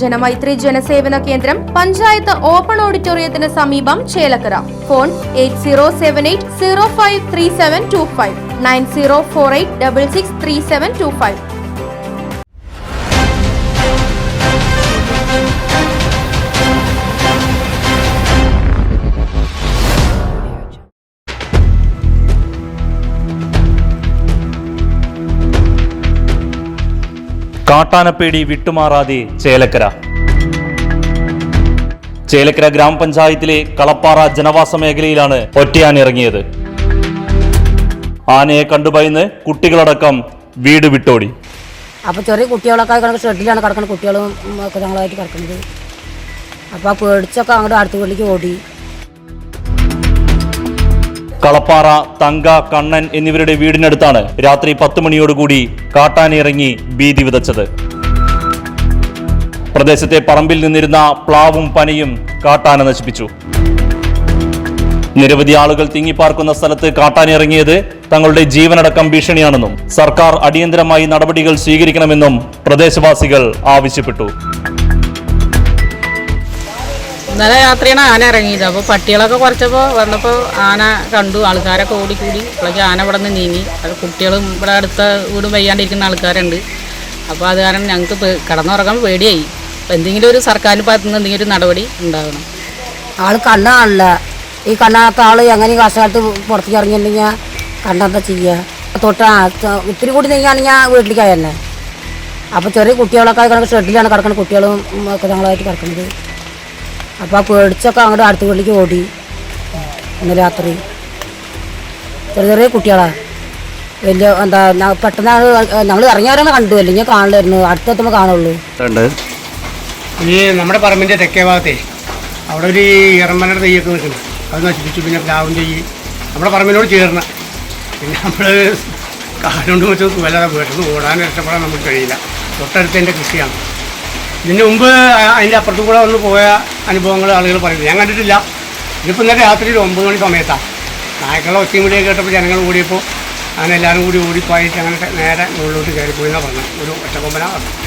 ജനമൈത്രി ജനസേവന കേന്ദ്രം പഞ്ചായത്ത് ഓപ്പൺ ഓഡിറ്റോറിയത്തിന് സമീപം Chelakkara. Phone eight zero seven eight zero five three seven two five. Nine zero four eight double six three seven two five. കാട്ടാനപ്പേടി വിട്ടുമാറാതെ ചേലക്കര. ചേലക്കര ഗ്രാമപഞ്ചായത്തിലെ കളപ്പാറ ജനവാസ മേഖലയിലാണ് ഒറ്റയാൻ ഇറങ്ങിയത്. ആനയെ കണ്ടുപയന്ന് കുട്ടികളടക്കം വീട് വിട്ടോടി. അപ്പോൾ ചെറിയ കുട്ടികളൊക്കെ കണക്ക് ഷെഡിലാണ് കിടക്കുന്ന കുട്ടികളും ഒക്കെ ഞങ്ങളായിട്ട് കിടക്കുന്നത് അപ്പോൾ ആ പേടിച്ചൊക്കെ അങ്ങോട്ട് അടുത്ത വീട്ടിലേക്ക് ഓടി. കളപ്പാറ തങ്ക കണ്ണൻ എന്നിവരുടെ വീടിനടുത്താണ് രാത്രി പത്ത് മണിയോടുകൂടി കാട്ടാനിറങ്ങി ഭീതി വിതച്ചത്. പ്രദേശത്തെ പറമ്പിൽ നിന്നിരുന്ന പ്ലാവും പനയും കാട്ടാന നശിപ്പിച്ചു. നിരവധി ആളുകൾ തിങ്ങിപ്പാർക്കുന്ന സ്ഥലത്ത് കാട്ടാനിറങ്ങിയത് തങ്ങളുടെ ജീവനടക്കം ഭീഷണിയാണെന്നും സർക്കാർ അടിയന്തരമായി നടപടികൾ സ്വീകരിക്കണമെന്നും പ്രദേശവാസികൾ ആവശ്യപ്പെട്ടു. ഇന്നലെ രാത്രിയാണ് ആന ഇറങ്ങിയത്. അപ്പോൾ പട്ടികളൊക്കെ കുറച്ചപ്പോൾ വന്നപ്പോൾ ആന കണ്ടു. ആൾക്കാരൊക്കെ ഓടിക്കൂടി. അപ്പോഴേക്ക് ആന ഇവിടെ നിന്ന് നീങ്ങി. അത് കുട്ടികളും ഇവിടെ അടുത്ത വീട് വയ്യാണ്ടിരിക്കുന്ന ആൾക്കാരുണ്ട്. അപ്പോൾ അത് കാരണം ഞങ്ങൾക്ക് കിടന്നുറങ്ങാൻ പേടിയായി. അപ്പോൾ എന്തെങ്കിലും ഒരു സർക്കാരിന്റെ ഭാഗത്തു നിന്ന് എന്തെങ്കിലും ഒരു നടപടി ഉണ്ടാകണം ആൾ കണ്ണാണല്ല ഈ കണ്ണാത്ത ആൾ എങ്ങനെ കഷ്ടകാലത്ത് പുറത്തേക്ക് ഇറങ്ങിയിട്ടുണ്ടെങ്കിൽ കണ്ടെന്താ ചെയ്യുക? തൊട്ട് ഇത്തിരി കൂടി നീങ്ങുകയാണെങ്കിൽ വീട്ടിലേക്ക് തന്നെ അപ്പോൾ ചെറിയ കുട്ടികളൊക്കെ ഷെഡിലാണ് കിടക്കുന്ന കുട്ടികളും ഒക്കെ ഞങ്ങളായിട്ട് കിടക്കുന്നത്. അപ്പോൾ ആ പേടിച്ചൊക്കെ അങ്ങോട്ട് അടുത്ത വീട്ടിലേക്ക് ഓടി. ഇന്ന് രാത്രി. ചെറിയ ചെറിയ കുട്ടികളാണ് വലിയ എന്താ പെട്ടെന്ന് ഞങ്ങൾ ഇറങ്ങിയവരാണ് കണ്ടു. അല്ലെങ്കിൽ കാണില്ലായിരുന്നു അടുത്തെത്തുമ്പോൾ കാണുള്ളൂ. ഈ നമ്മുടെ പറമ്പിന്റെ തെക്കേ ഭാഗത്തെ അവിടെ ഒരു ഇറമ്പനയുടെ തെയ്യൊക്കെ നിൽക്കുന്നു അത് നശിപ്പിച്ചു. പിന്നെ പ്ലാവിന്റെ ഈ നമ്മുടെ പറമ്പിനോട് ചേർന്ന്. പിന്നെ നമ്മൾ കാലുകൊണ്ട് വെച്ച് വല്ലാതെ വീട്ടിൽ ഓടാൻ രക്ഷപ്പെടാൻ നമുക്ക് കഴിയില്ല. തൊട്ടടുത്ത് എന്റെ കൃഷിയാണ്. ഇതിന് മുമ്പ് അതിന്റെ അപ്പുറത്തും കൂടെ വന്ന് പോയ അനുഭവങ്ങൾ ആളുകൾ പറയുന്നത്. ഞാൻ കണ്ടിട്ടില്ല. ഇതിപ്പോൾ ഇന്നലെ രാത്രി ഒരു ഒമ്പത് മണി സമയത്താണ് നായക്കളുടെ ഒച്ചയും കൂടിയൊക്കെ കേട്ടപ്പോൾ ജനങ്ങൾ കൂടിയപ്പോൾ അങ്ങനെ എല്ലാവരും കൂടി ഓടിപ്പോയിട്ട് അങ്ങനെ നേരെ മുകളിലോട്ട് കയറിപ്പോയി എന്നാണ് പറഞ്ഞത്. ഒരു ഒറ്റക്കൊമ്പന പറഞ്ഞു